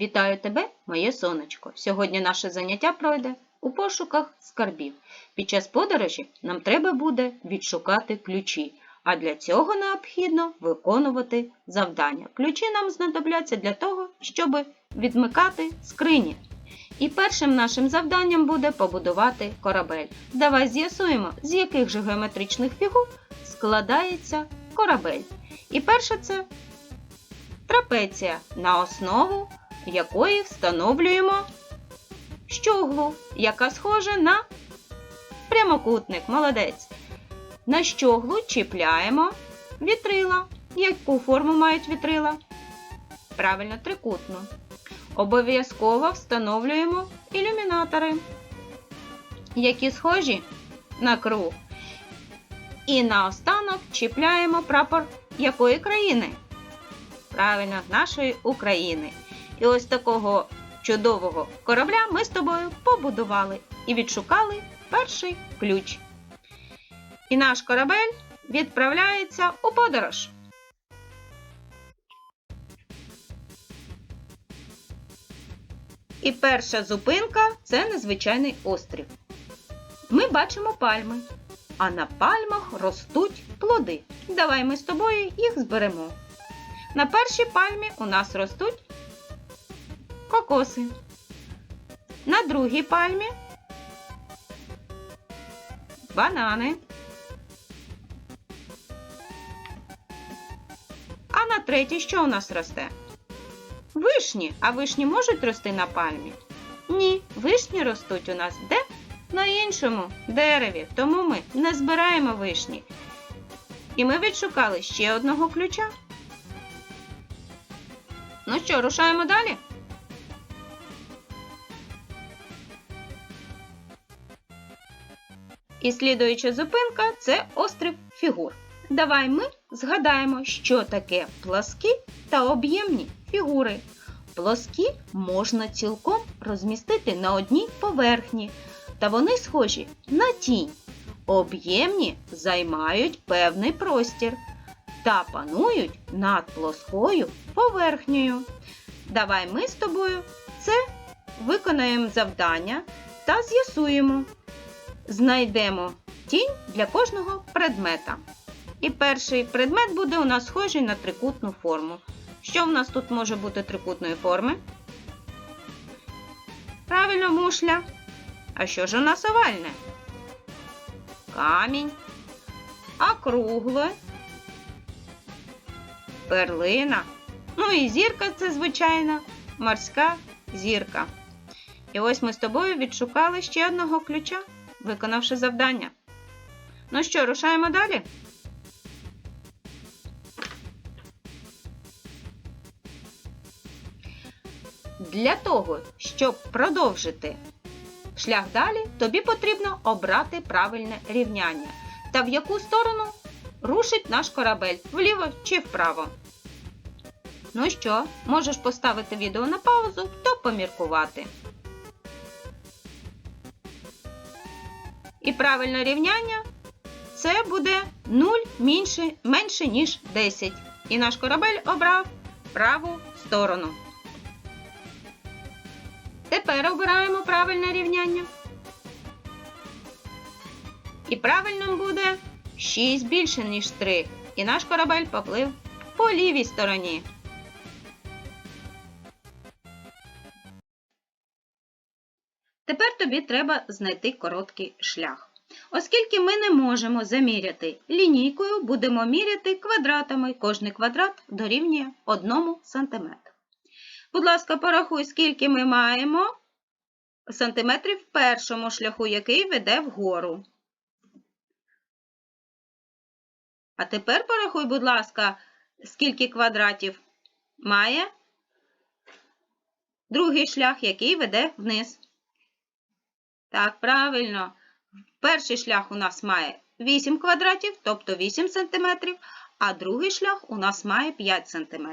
Вітаю тебе, моє сонечко. Сьогодні наше заняття пройде у пошуках скарбів. Під час подорожі нам треба буде відшукати ключі, а для цього необхідно виконувати завдання. Ключі нам знадобляться для того, щоб відмикати скрині. І першим нашим завданням буде побудувати корабель. Давай з'ясуємо, з яких же геометричних фігур складається корабель. І перше це трапеція, на основу якої встановлюємо щоглу, яка схожа на прямокутник. Молодець. На щоглу чіпляємо вітрила. Яку форму мають вітрила? Правильно, трикутну. Обов'язково встановлюємо ілюмінатори, які схожі на круг. І наостанок чіпляємо прапор якої країни? Правильно, нашої України. І ось такого чудового корабля ми з тобою побудували і відшукали перший ключ. І наш корабель відправляється у подорож. І перша зупинка це незвичайний острів. Ми бачимо пальми, а на пальмах ростуть плоди. Давай ми з тобою їх зберемо. На першій пальмі у нас ростуть кокоси. На другій пальмі банани. А на третій що у нас росте? Вишні. А вишні можуть рости на пальмі? Ні, вишні ростуть у нас де? На іншому дереві. Тому ми не збираємо вишні. І ми відшукали ще одного ключа. Ну що, рушаємо далі? І слідуюча зупинка це острів фігур. Давай ми згадаємо, що таке пласкі та об'ємні фігури. Плоскі можна цілком розмістити на одній поверхні, та вони схожі на тінь. Об'ємні займають певний простір та панують над плоскою поверхнею. Давай ми з тобою це виконаємо завдання та з'ясуємо. Знайдемо тінь для кожного предмета. І перший предмет буде у нас схожий на трикутну форму. Що в нас тут може бути трикутної форми? Правильно, мушля. А що ж у нас овальне? Камінь. А кругле? Перлина. Ну і зірка це, звичайно, морська зірка. І ось ми з тобою відшукали ще одного ключа, виконавши завдання. Ну що, рушаємо далі? Для того, щоб продовжити шлях далі, тобі потрібно обрати правильне рівняння та в яку сторону рушить наш корабель вліво чи вправо. Ну що, можеш поставити відео на паузу та поміркувати. І правильне рівняння це буде 0 менше, менше ніж 10. І наш корабель обрав праву сторону. Тепер обираємо правильне рівняння. І правильним буде 6 більше, ніж 3. І наш корабель поплив по лівій стороні. Тепер тобі треба знайти короткий шлях. Оскільки ми не можемо заміряти лінійкою, будемо міряти квадратами. Кожний квадрат дорівнює 1 см. Будь ласка, порахуй, скільки ми маємо сантиметрів в першому шляху, який веде вгору. А тепер порахуй, будь ласка, скільки квадратів має другий шлях, який веде вниз. Так, правильно. Перший шлях у нас має 8 квадратів, тобто 8 см, а другий шлях у нас має 5 см.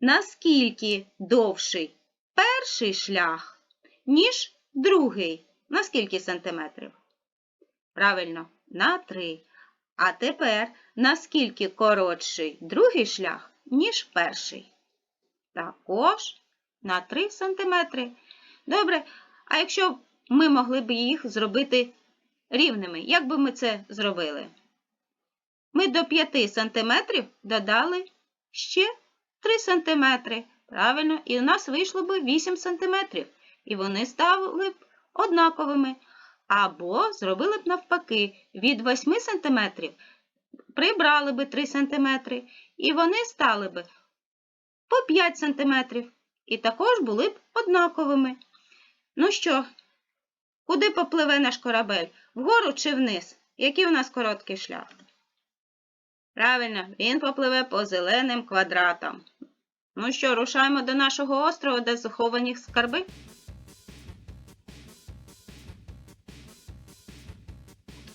Наскільки довший перший шлях, ніж другий? На скільки сантиметрів? Правильно, на 3. А тепер наскільки коротший другий шлях, ніж перший? Також на 3 см. Добре, а якщо ми могли б їх зробити рівними, як би ми це зробили? Ми до 5 см додали ще 3 см. Правильно, і у нас вийшло б 8 см. І вони стали б однаковими. Або зробили б навпаки, від 8 см прибрали б 3 см, і вони стали б по 5 см. І також були б однаковими. Ну що, куди попливе наш корабель? Вгору чи вниз? Який у нас короткий шлях? Правильно, він попливе по зеленим квадратам. Ну що, рушаємо до нашого острова, де заховані скарби?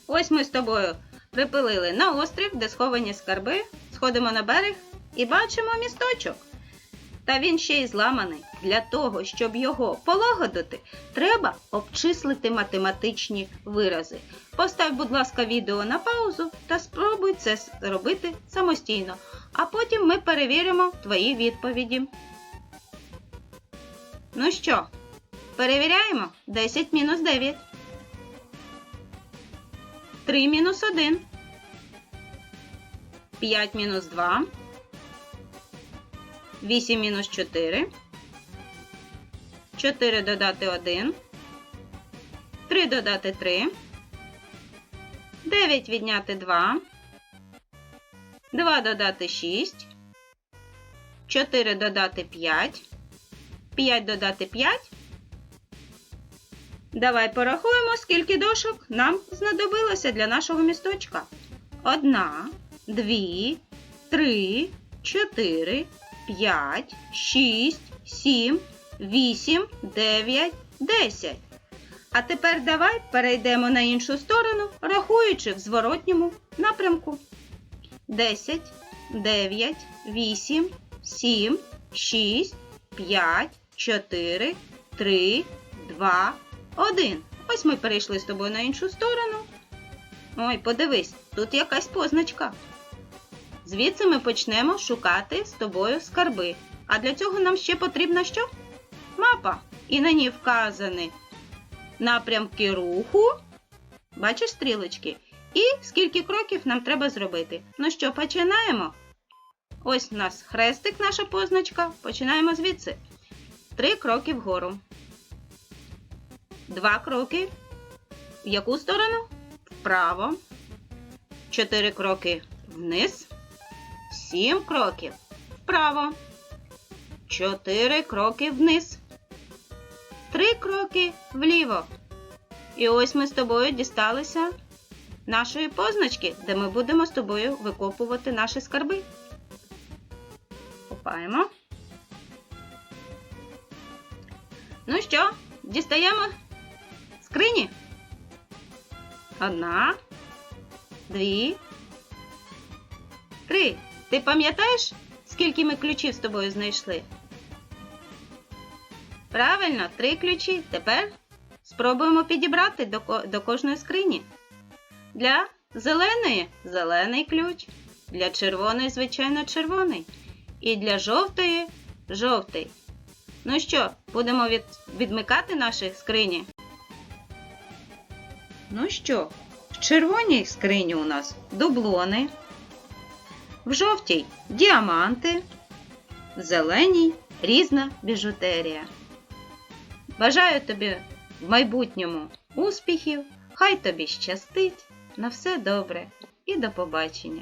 Ось ми з тобою припилили на острів, де сховані скарби, сходимо на берег і бачимо місточок. Та він ще й зламаний. Для того, щоб його полагодити, треба обчислити математичні вирази. Постав, будь ласка, відео на паузу та спробуй це зробити самостійно. А потім ми перевіримо твої відповіді. Ну що, перевіряємо 10 мінус 9. 3 мінус 1. 5 мінус 2. 8 мінус 4. 4 додати 1. 3 додати 3. 9 відняти 2. 2 додати 6. 4 додати 5. 5 додати 5. Давай порахуємо, скільки дошок нам знадобилося для нашого місточка. Одна, дві, три, чотири, п'ять, шість, сім, вісім, дев'ять, десять. А тепер давай перейдемо на іншу сторону, рахуючи в зворотньому напрямку. 10, 9, 8, 7, 6, 5, 4, 3, 2, 1. Ось ми перейшли з тобою на іншу сторону. Ой, подивись, тут якась позначка. Звідси ми почнемо шукати з тобою скарби. А для цього нам ще потрібна що? Мапа. І на ній вказані напрямки руху. Бачиш стрілочки? І скільки кроків нам треба зробити. Ну що, починаємо? Ось у нас хрестик, наша позначка. Починаємо звідси. Три кроки вгору. Два кроки. В яку сторону? Вправо. Чотири кроки вниз. Сім кроків вправо. Чотири кроки вниз. Три кроки вліво. І ось ми з тобою дісталися нашої позначки, де ми будемо з тобою викопувати наші скарби. Копаємо. Ну що, дістаємо скрині? Одна, дві, три. Ти пам'ятаєш, скільки ми ключів з тобою знайшли? Правильно, три ключі. Тепер спробуємо підібрати до, до кожної скрині. Для зеленої зелений ключ, для червоної, звичайно, червоний. І для жовтої жовтий. Ну що, будемо від, відмикати наші скрині? Ну що, в червоній скрині у нас дублони, в жовтій діаманти, в зеленій різна біжутерія. Бажаю тобі в майбутньому успіхів, хай тобі щастить, на все добре і до побачення!